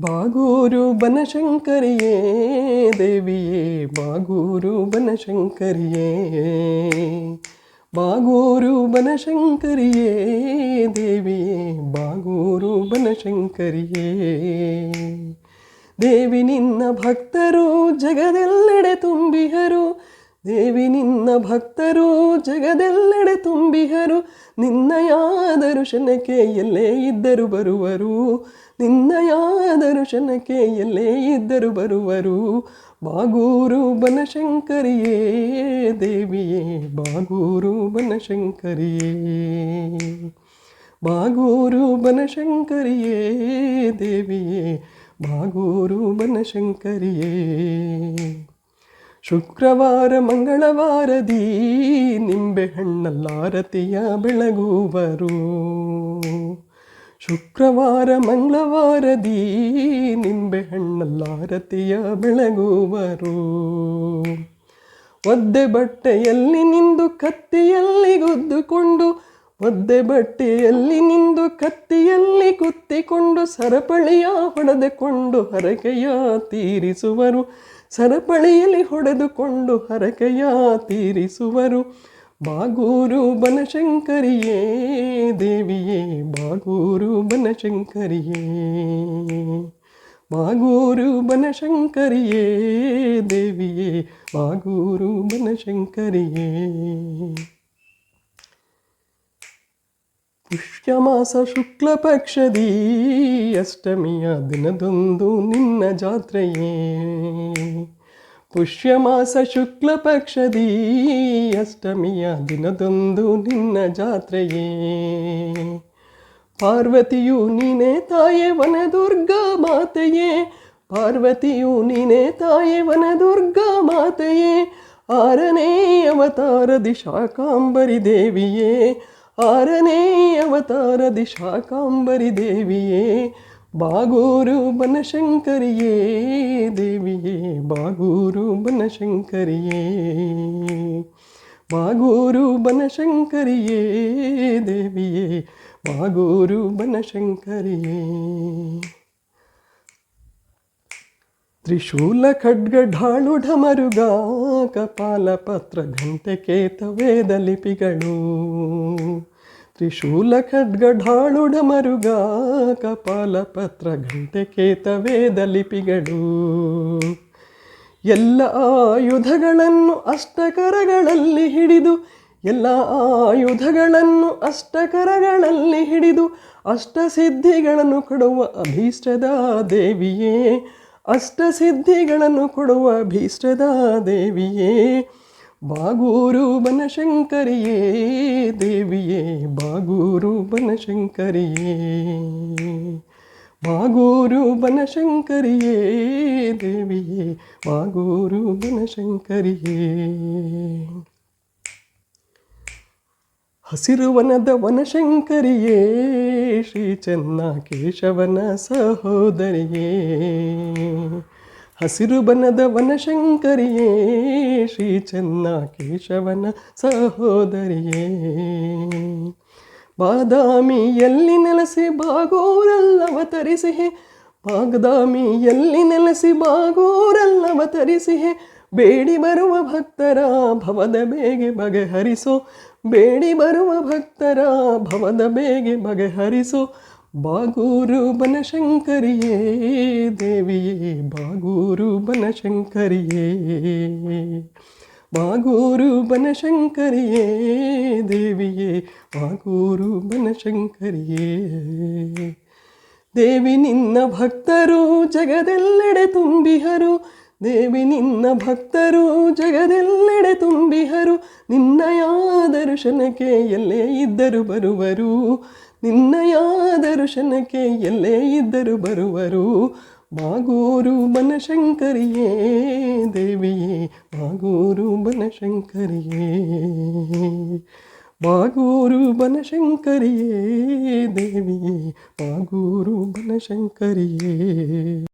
ಬಾಗೂರು ಬನಶಂಕರಿಯೇ ದೇವಿಯೇ, ಬಾಗೂರು ಬನಶಂಕರಿಯೇ. ಬಾಗೂರು ಬನಶಂಕರಿಯೇ ದೇವಿಯೇ, ಬಾಗೂರು ಬನಶಂಕರಿಯೇ. ದೇವಿ ನಿನ್ನ ಭಕ್ತರು ಜಗದೆಲ್ಲೆಡೆ ತುಂಬಿಹರು ದೇವಿ ನಿನ್ನ ಭಕ್ತರು ಜಗದೆಲ್ಲೆಡೆ ತುಂಬಿಹರು ನಿನ್ನಯ ಶನಕ್ಕೆ ಎಲ್ಲೇ ಇದ್ದರು ಬರುವರು. ನಿನ್ನಯಾದ ಶನಕ್ಕೆ ಎಲ್ಲೇ ಇದ್ದರು ಬರುವರು. ಬಾಗೂರು ಬನಶಂಕರಿಯೇ ದೇವಿಯೇ, ಬಾಗೂರು ಬನಶಂಕರಿಯೇ. ಬಾಗೂರು ಬನಶಂಕರಿಯೇ ದೇವಿಯೇ, ಬಾಗೂರು ಬನಶಂಕರಿಯೇ. ಶುಕ್ರವಾರ ಮಂಗಳವಾರದಿ ನಿಂಬೆಹಣ್ಣಲ್ಲಾರತಿಯ ಬೆಳಗುವರು. ಶುಕ್ರವಾರ ಮಂಗಳವಾರದಿ ನಿಂಬೆಹಣ್ಣಲ್ಲಾರತಿಯ ಬೆಳಗುವರು. ಒದ್ದೆ ಬಟ್ಟೆಯಲ್ಲಿ ನಿಂದು ಕತ್ತಿಯಲ್ಲಿ ಗುದ್ದುಕೊಂಡು, ಒದ್ದೆ ಬಟ್ಟೆಯಲ್ಲಿ ನಿಂದು ಕತ್ತಿಯಲ್ಲಿ ಕುತ್ತಿಕೊಂಡು, ಸರಪಳಿಯ ಹೊಡೆದುಕೊಂಡು ಹರಕೆಯ ತೀರಿಸುವರು. ಸರಪಳಿಯಲ್ಲಿ ಹೊಡೆದುಕೊಂಡು ಹರಕೆಯ ತೀರಿಸುವರು. ಬಾಗೂರು ಬನಶಂಕರಿಯೇ ದೇವಿಯೇ ಬಾಗೂರು ಬನಶಂಕರಿಯೇ ಬಾಗೂರು ಬನಶಂಕರಿಯೇ ದೇವಿಯೇ ಬಾಗೂರು ಬನಶಂಕರಿಯೇ. ಪುಷ್ಯಮಾಸ ಶುಕ್ಲ ಪಕ್ಷದಿ ಅಷ್ಟಮಿಯ ದಿನದೊಂದು ನಿನ್ನ ಜಾತ್ರೆಯೇ. ಪುಷ್ಯಮಾಸ ಶುಕ್ಲ ಪಕ್ಷದಿ ಅಷ್ಟಮಿಯ ದಿನದೊಂದು ನಿನ್ನ ಜಾತ್ರೆಯೇ. ಪಾರ್ವತಿಯು ನೀನೇ ತಾಯೇ ವನದುರ್ಗ ಮಾತೆಯೇ. ಪಾರ್ವತಿಯು ನೀನೇ ತಾಯೇ ವನದುರ್ಗ ಮಾತೆಯೇ. ಆರನೇ ಅವತಾರದಿ ಶಾಕಾಂಬರಿ ದೇವಿಯೇ. ಆರನೇ ಅವತಾರ ದಿಶಾಕಾಂಬರಿ ದೇವಿಯೇ ಬಾಗೂರು ಬನಶಂಕರಿಯೇ ದೇವಿಯೇ ಬಾಗೂರು ಬನಶಂಕರಿಯೇ ಬಾಗೂರು ಬನಶಂಕರಿಯೇ ದೇವಿಯೇ ಬಾಗೂರು ಬನಶಂಕರಿಯೇ. ತ್ರಿಶೂಲ ಖಡ್ಗ ಢಾಳು ಢಮರುಗ ಕಪಾಲ ಪತ್ರ ಘಂಟೆ ಕೇತ ವೇದ ಲಿಪಿಗಳು. ತ್ರಿಶೂಲ ಖಡ್ಗ ಢಾಳು ಢಮರುಗ ಕಪಾಲ ಪತ್ರ ಘಂಟೆ ಕೇತ ವೇದ ಲಿಪಿಗಳು. ಎಲ್ಲ ಆಯುಧಗಳನ್ನು ಅಷ್ಟಕರಗಳಲ್ಲಿ ಹಿಡಿದು, ಎಲ್ಲ ಆಯುಧಗಳನ್ನು ಅಷ್ಟಕರಗಳಲ್ಲಿ ಹಿಡಿದು, ಅಷ್ಟಸಿದ್ಧಿಗಳನ್ನು ಕೊಡುವ ಅಭೀಷ್ಟದ ದೇವಿಯೇ ಅಷ್ಟಸಿದ್ಧಿಗಳನ್ನು ಕೊಡುವ ಭೀಷ್ಟದ ದೇವಿಯೇ ಬಾಗೂರು ಬನಶಂಕರಿಯೇ ದೇವಿಯೇ ಬಾಗೂರು ಬನಶಂಕರಿಯೇ ಬಾಗೂರು ಬನಶಂಕರಿಯೇ ದೇವಿಯೇ ಬಾಗೂರು ಬನಶಂಕರಿಯೇ. ಹಸಿರುವನದ ವನಶಂಕರಿಯೇ, ಶ್ರೀ ಚೆನ್ನ ಕೇಶವನ ಸಹೋದರಿಯೇ. ಹಸಿರು ಬನದ ವನಶಂಕರಿಯೇ, ಶ್ರೀ ಚೆನ್ನ ಕೇಶವನ ಸಹೋದರಿಯೇ. ಬಾದಾಮಿಯಲ್ಲಿ ನೆಲೆಸಿ ಬಾಗೋರಲ್ಲವತರಿಸಿಹೆ ಬಾಗದಾಮಿಯಲ್ಲಿ ನೆಲೆಸಿ ಬಾಗೂರಲ್ಲವತರಿಸಿಹೆ ಬೇಡಿ ಬರುವ ಭಕ್ತರ ಭವದ ಬೇಗೆ ಬಗೆಹರಿಸೋ. ಬೇಡಿ ಬರುವ ಭಕ್ತರ ಭವದ ಬೇಗೆ ಬಗೆಹರಿಸೋ. ಬಾಗೂರು ಬನಶಂಕರಿಯೇ ದೇವಿಯೇ, ಬಾಗೂರು ಬನಶಂಕರಿಯೇ. ಬಾಗೂರು ಬನಶಂಕರಿಯೇ ದೇವಿಯೇ, ಬಾಗೂರು ಬನಶಂಕರಿಯೇ. ದೇವಿ ನಿನ್ನ ಭಕ್ತರು ಜಗದೆಲ್ಲೆಡೆ ತುಂಬಿಹರು. ದೇವಿ ನಿನ್ನ ಭಕ್ತರು ಜಗದೆಲ್ಲೆಡೆ ತುಂಬಿಹರು. ನಿನ್ನಯ ದರ್ಶನಕ್ಕೆ ಎಲ್ಲೇ ಇದ್ದರು ಬರುವರು. ನಿನ್ನಯ ದರ್ಶನಕ್ಕೆ ಎಲ್ಲೇ ಇದ್ದರು ಬರುವರು. ಬಾಗೂರು ಬನಶಂಕರಿಯೇ ದೇವಿಯೇ, ಬಾಗೂರು ಬನಶಂಕರಿಯೇ. ಬಾಗೂರು ಬನಶಂಕರಿಯೇ ದೇವಿಯೇ ಮಾಗೂರು ಬನಶಂಕರಿಯೇ.